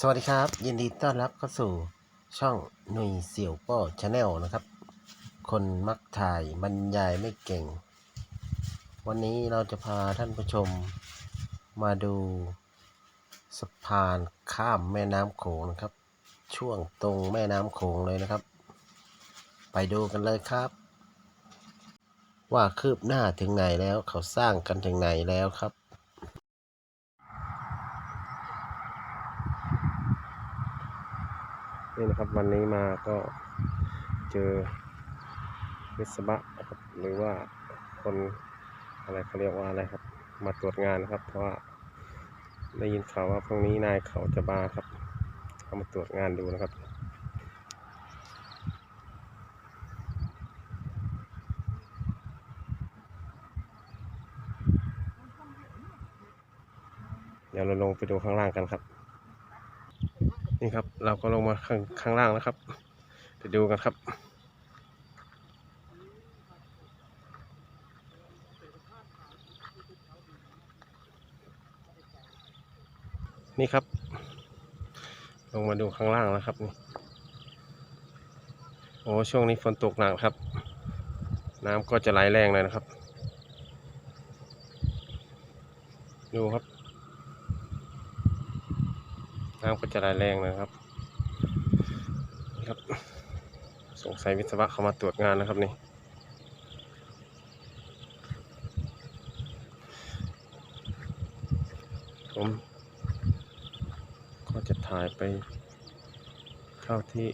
สวัสดีครับ ยินดีต้อนรับเข้าสู่ช่องหนุ่ยเสี่ยวป้อชาแนลนะครับ คนมักถ่ายบรรยายไม่เก่ง วันนี้เราจะพาท่านผู้ชมมาดูสะพานข้ามแม่น้ำโขงนะครับ ช่วงตรงแม่น้ำโขงเลยนะครับ ไปดูกันเลยครับ ว่าคืบหน้าถึงไหนแล้วเขาสร้างกันถึงไหนแล้วครับ นี่นะครับวันนี้มาก็เจอวิศวะนะครับหรือว่าคนอะไรเขาเรียกว่าอะไรครับ มาตรวจงานนะครับ เพราะว่าได้ยินข่าวว่าพรุ่งนี้นายเขาจะมาครับเขามาตรวจงานดูนะครับเดี๋ยวเราลงไปดูข้างล่างกันครับ นี่ครับ เราก็ลงมาข้างข้างล่างแล้วครับ ไปดูกันครับ นี่ครับ ลงมาดูข้างล่างแล้วครับนี่โอ้ช่วงนี้ฝนตกหนักครับ น้ำก็จะไหลแรงเลยนะครับ ดูครับ น้ำก็จะไหลแรงนะครับนะครับสงสัยวิศวะเขามาตรวจงานนะครับนี่ผมก็จะถ่ายไปเท่าที่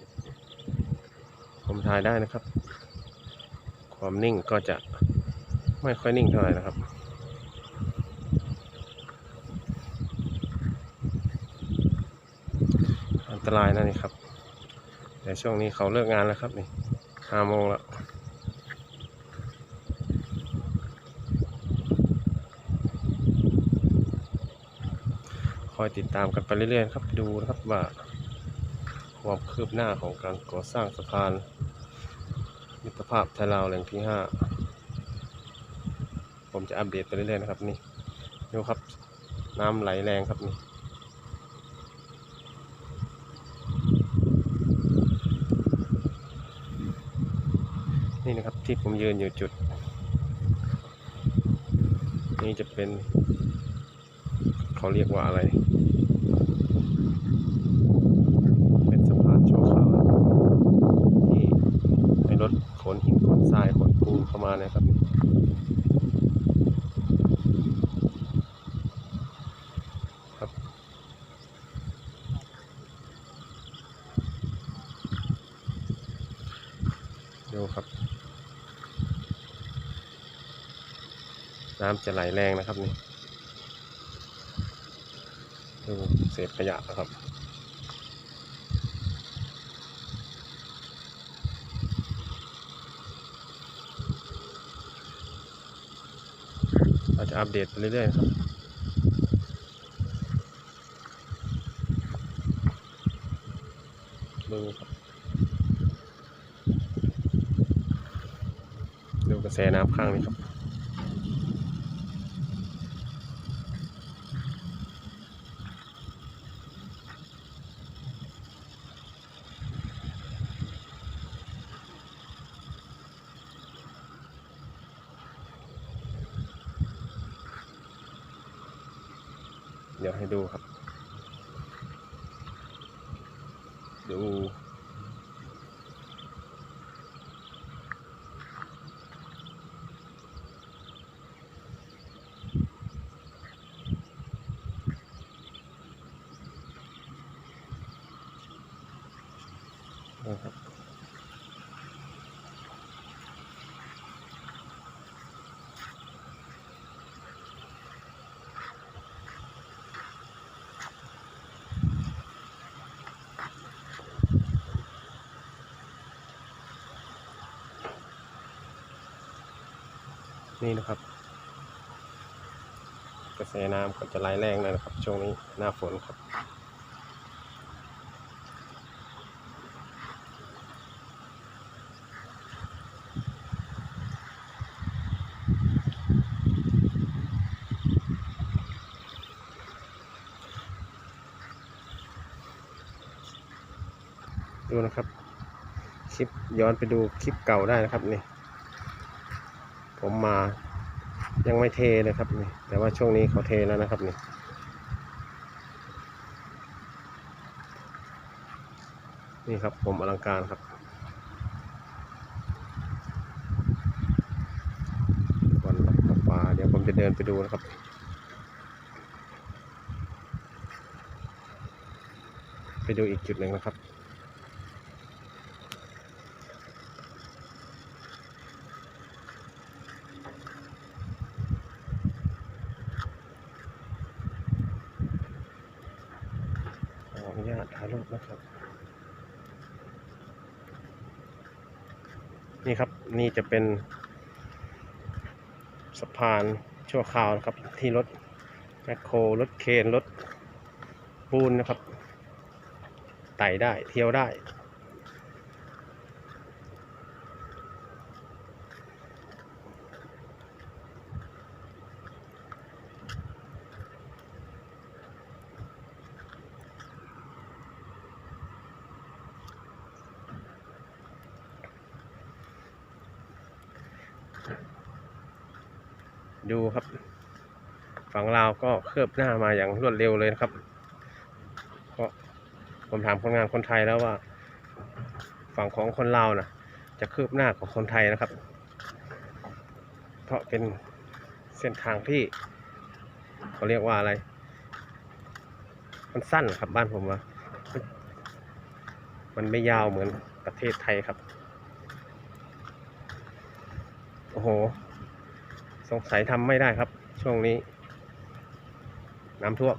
ผมถ่ายได้นะครับ ความนิ่งก็จะไม่ค่อยนิ่งเท่าไหร่นะครับ อัน ตรายนะนี่ครับ แต่ช่วงนี้เขาเลิกงานแล้วครับนี่ห้าโมงแล้วคอยติดตามกันไปเรื่อยๆครับดูนะครับว่าความคืบหน้าของการก่อสร้างสะพาน มิตรภาพไทยลาวแหล่งที่ห้าผมจะอัปเดตไปเรื่อยๆนะครับนี่ดูครับน้ำไหลแรงครับนี่ นี่นะครับที่ผมยืนอยู่จุด นี่จะเป็น เขาเรียกว่าอะไร เป็นสะพานชั่วคราวที่ให้รถขนหินขนทรายขนปูนเข้ามานะครับครับดูครับ น้ำจะไหลแรงนะครับนี่ดูเศษขยะนะครับเราจะอัปเดตไปเรื่อยๆครับดูครับดูกระแสน้ำข้างนี้ครับ ให้ดูครับ ดู นี่นะครับ กระแสน้ำก็จะไหลแรงเลยนะครับ ช่วงนี้หน้าฝนครับ ดูนะครับ คลิปย้อนไปดูคลิปเก่าได้นะครับนี่ ผมมายังไม่เทเลยครับนี่แต่ว่าช่วงนี้เขาเทแล้วนะครับนี่นี่ครับผมอลังการครับ วันรับประปาเดี๋ยวผมจะเดินไปดูนะครับไปดูอีกจุดหนึ่งนะครับ ขออนุ รถนะครับ นี่ครับนี่จะเป็นสะพานชั่วคราวนะครับ ที่รถแมคโครรถเคนรถปูนนะครับ ไต่ได้เที่ยวได้ ดูครับ ฝั่งลาวก็เคลือบหน้ามาอย่างรวดเร็วเลยนะครับ เพราะผมถามคนงานคนไทยแล้วว่า ฝั่งของคนลาวนะจะคืบหน้ากว่าคนไทยนะครับ เพราะเป็นเส้นทางที่เขาเรียกว่าอะไร มันสั้นครับบ้านผมว่า มันไม่ยาวเหมือนประเทศไทยครับ โห สงสัยทำไม่ได้ครับ ช่วงนี้ น้ำท่วม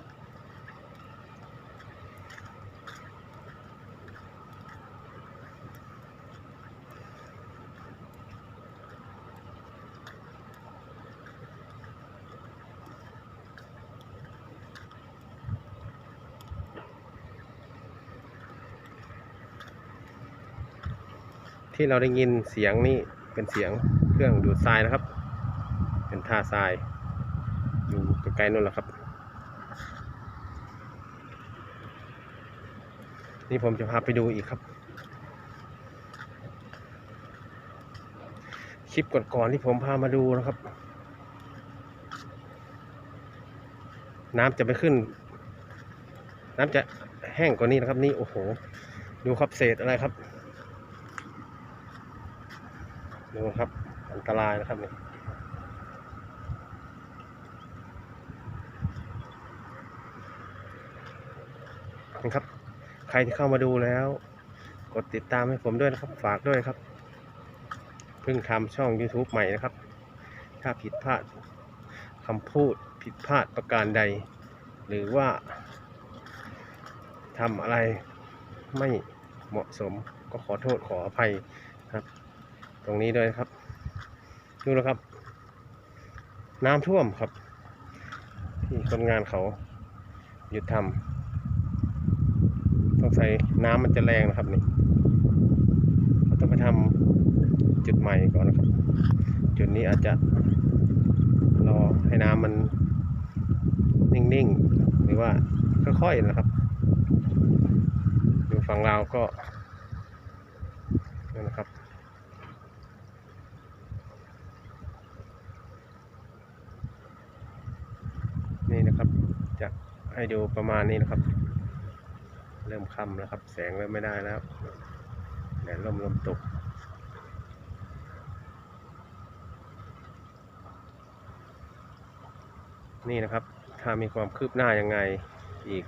ที่เราได้ยินเสียงนี่เป็นเสียง เครื่องดูดทรายนะครับ เป็นท่าทราย อยู่ไกลๆนู่นแหละครับ นี่ผมจะพาไปดูอีกครับ คลิปก่อนๆที่ผมพามาดูนะครับ น้ำจะไปขึ้น น้ำจะแห้งกว่านี้นะครับ นี่โอ้โห ดูครับเศษอะไรครับดูครับ อันตรายนะครับนี่นะครับ ใครที่เข้ามาดูแล้ว กดติดตามให้ผมด้วยนะครับ ฝากด้วยครับ เพิ่งทำช่อง YouTube ใหม่นะครับ ถ้าผิดพลาดคำพูดผิดพลาดประการใด หรือว่าทำอะไรไม่เหมาะสมก็ขอโทษขออภัยครับ ตรงนี้ด้วยครับ ดูนะครับ น้ำท่วมครับ ที่คนงานเขาหยุดทำสงใสัยน้ำมันจะแรงนะครับนี่เราต้องไปทำจุดใหม่ก่อนนะครับ จุดนี้อาจจะรอให้น้ำมันนิ่งๆหรือว่าค่อยๆนะครับอยู่ฝั่งลาวก็นี่นะครับ นี่ จะให้ดูประมาณนี้นะครับ เริ่มค่ำแล้วครับ แสงเริ่มไม่ได้แล้วแดดร่มลมตกนี่นะครับ ถ้ามีความคืบหน้ายังไงอีก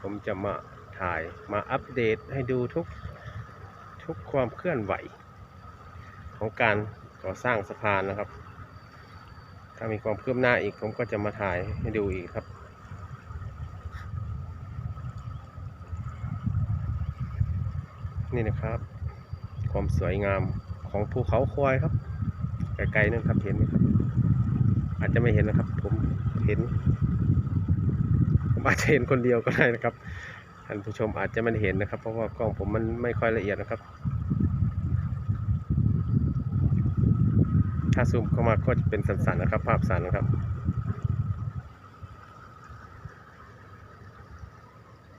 ผมจะมาถ่ายมาอัปเดตให้ดูทุกทุกความเคลื่อนไหว ของการก่อสร้างสะพานนะครับ ถ้ามีความคืบหน้าอีกผมก็จะมาถ่ายให้ดูอีกครับ นี่นะครับ ความสวยงามของภูเขาควายครับไกลๆนั่นครับเห็นไหมครับ อาจจะไม่เห็นนะครับ ผมเห็นผมอาจจะเห็นคนเดียวก็ได้นะครับท่านผู้ชมอาจจะไม่เห็นนะครับ เพราะว่ากล้องผมมันไม่ค่อยละเอียดนะครับ ถ้าซูมเข้ามาก็จะเป็นสันๆนะครับ ภาพสันนะครับ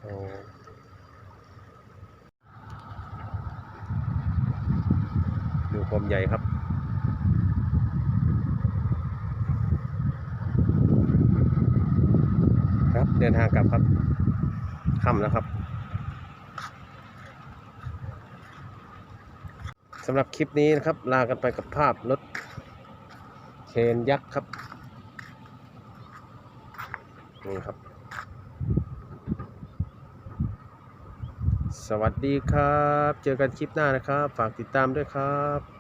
โอ้ ความใหญ่ครับครับเดินทางกลับครับค่ำแล้วครับสำหรับคลิปนี้นะครับ ลากันไปกับภาพรถเคนยักษ์ครับนี่ครับ สวัสดีครับ เจอกันคลิปหน้านะครับ ฝากติดตามด้วยครับ